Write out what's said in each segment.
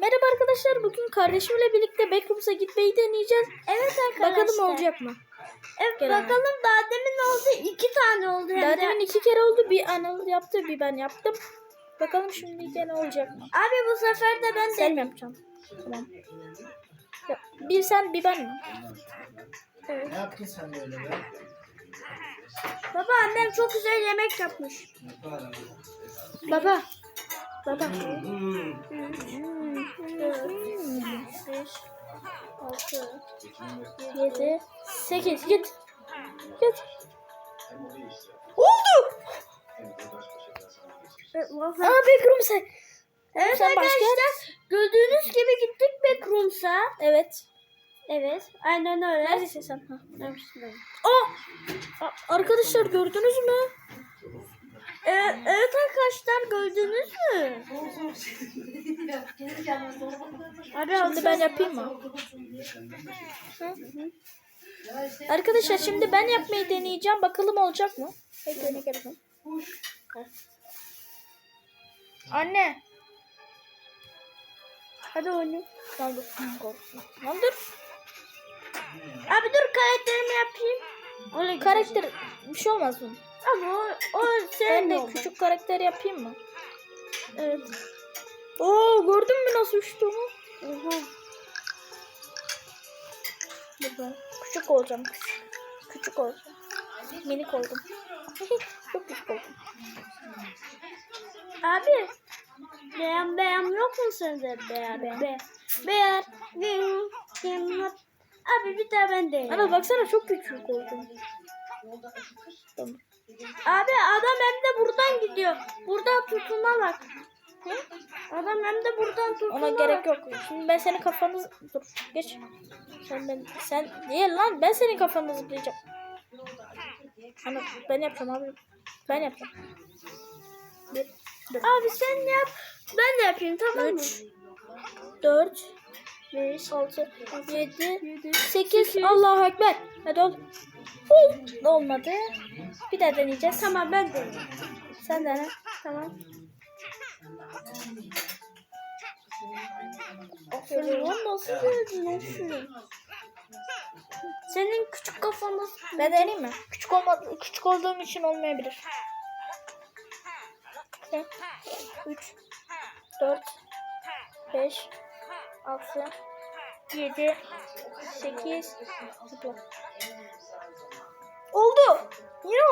Merhaba arkadaşlar. Bugün kardeşimle birlikte Backrooms'a gitmeyi deneyeceğiz. Evet arkadaşlar. Bakalım olacak mı? Evet Gel bakalım daha demin oldu. iki tane oldu. hem Daha de. demin iki kere oldu. Bir Anıl yaptı, bir ben yaptım. Bakalım şimdi gene olacak mı? Abi bu sefer de ben Sen de. mi yapacaksın? Tamam. Ya, bir sen, bir ben mi? Ne yaptın sen böyle be? Baba annem çok güzel yemek yapmış. Baba. Baba. Hmm. Beş, altı, yedi, sekiz. Git. Git. Oldu. Aa Backrooms'a. evet Sen başka arkadaşlar gördüğünüz gibi gittik Backrooms'a. Evet. Evet aynen öyle. Neredesin sen? Ha. Aa! A- Arkadaşlar gördünüz mü? Ee, evet arkadaşlar gördünüz mü? Abi Şimdi ben yapayım mı? Hı? Arkadaşlar şimdi ben yapmayı deneyeceğim. Bakalım olacak mı? Gel bakalım. Ha. Anne. Hadi oynayalım. Lan dur. Lan dur. Abi dur karakterimi yapayım. Karakter bir şey olmaz mı? Ama o, o senin de oldu. küçük karakter yapayım mı? Evet. Oo gördün mü nasıl uçtuğumu? Oha. Ben. Küçük olacağım. Küçük. Küçük olacağım. Minik oldum. Çok küçük oldum. Abi. Beğen beğen yok mu sende beğen Beğen. be? Beğen. Beğen. Beğen. Abi bir daha ben de. Ana baksana çok küçük oldum. Tamam. Abi adam hem de buradan gidiyor. Buradan tutunarak. Hı? Adam hem de buradan tutunarak. Ona gerek yok. Şimdi ben senin kafanı dur geç. Sen ben sen değil lan ben senin kafanı zıplayacağım. Ana ben yapacağım abi. Ben yapacağım. Bir, dur. Abi sen yap. Ben de yapayım tamam mı? 3 4 5 6 7 8 Allahu ekber. Hadi ol. Ol. Olmadı. Bir daha deneyeceğiz. Tamam ben de. Sen dene. Tamam. Aferin lan nasıl denedin aferin. Senin küçük kafanı. Ben deneyeyim mi? Küçük olmadı, küçük olduğum için olmayabilir. 3 4 5 6 7 8 Zıpla.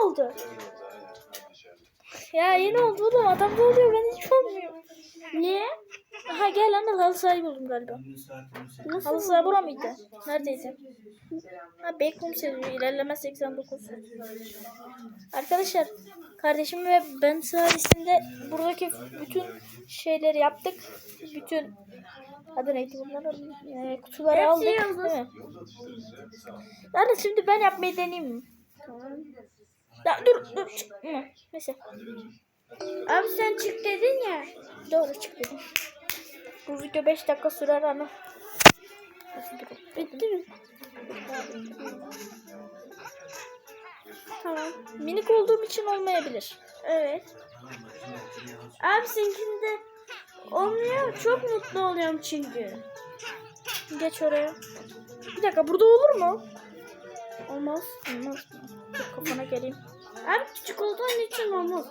Oldu. Ya yine oldu oğlum. Adam da oluyor. Ben hiç olmuyor. Niye? Aha gel lan halı sahayı buldum galiba. Halı saha bura mıydı? Neredeydi? Ha Backrooms seviyor. İlerleme 89. Arkadaşlar kardeşim ve ben sayesinde buradaki bütün şeyleri yaptık. Bütün adı neydi bunlar? Ee, kutuları Hepsi aldık. Değil mi? Yani şimdi ben yapmayı deneyeyim mi? Ya, dur dur çıkma. Neyse. Abi sen çık dedin ya. Doğru çık dedim. Bu video 5 dakika sürer ama. Bitti mi? Tamam. Minik olduğum için olmayabilir. Evet. Abi seninkinde olmuyor. Çok mutlu oluyorum çünkü. Geç oraya. Bir dakika burada olur mu? Olmaz. Olmaz. Dur kafana geleyim. Abi küçük olduğun için olmaz.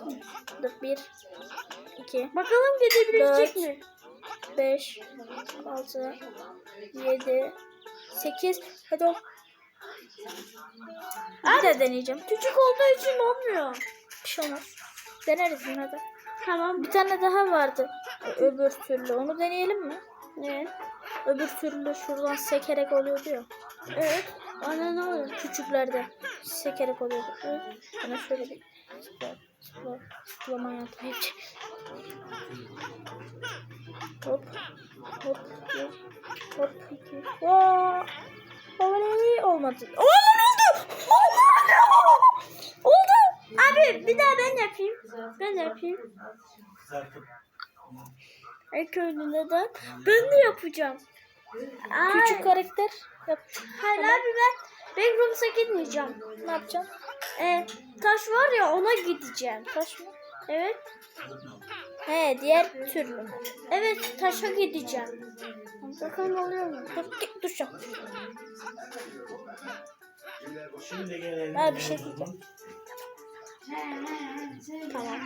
Dur bir, iki, Bakalım gidebilecek mi? beş, altı, yedi, sekiz. Hadi ol. Bir de deneyeceğim. Küçük olduğu için olmuyor. Bir şey olmaz. Deneriz yine de. Tamam. Bir tane daha vardı. Öbür türlü. Onu deneyelim mi? Ne? Öbür türlü şuradan sekerek oluyordu ya. Evet. Aynen öyle. Küçüklerde sekerek oluyordu. Bana şöyle bir zıpla, zıpla, zıplama hayatım hiç. Hop, hop, bir, hop, iki. Vaa! Oley! Olmadı. Oo, oldu! Oldu! Abi bir daha ben yapayım. Ben yapayım. İlk önce neden? Ben de yapacağım. Ay. Küçük karakter yap. Hayır abi ben Backrooms'a gitmeyeceğim. Ne yapacaksın? Ee, taş var ya ona gideceğim. Taş mı? Evet. He diğer türlü? Evet taşa gideceğim. Bakalım oluyor mu? Dur git duracağım. Şimdi gelelim. Ha, bir şey diyeceğim. Tamam.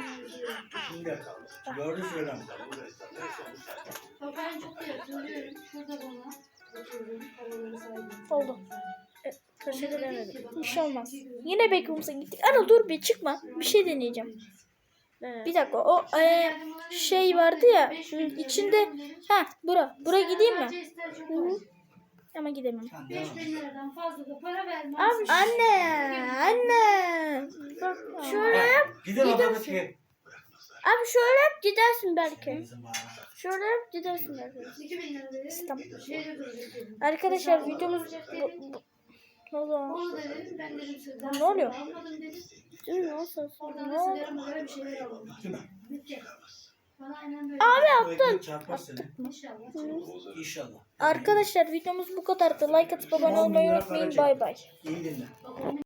Şimdi yakalım. Gördü şuradan. Ben çok iyi hatırlıyorum. Şurada bana. Oldu. E, taşa gidemedim. Bir şey olmaz. Yine Backrooms'a gittik. Ana dur bir çıkma. Bir şey deneyeceğim. Evet. Bir dakika o e, şey vardı ya içinde ha bura bura gideyim mi? Hı hı. Ama gidemem. Tamam, 5 devam. bin liradan fazla da para vermez. Abi Anne anne. bak şöyle yap. Gidin odada ki. Abi şöyle yap gidersin belki. Şöyle yap gidersin belki. 2 bin lira verin. Tamam. Şeyde duracak dedim. Arkadaşlar videomuz bu, bu, ne oldu? Onu da dedim. Ben dedim sigara Ne oluyor? almadım dedim. Değil mi? Olsun. Oradan Ne da mı bir şeyler mi? Bitti. Bana aynen böyle. Abi çarpar seni. İnşallah. Arkadaşlar videomuz bu kadardı. Like atıp abone olmayı unutmayın. Bay bay. İyi onun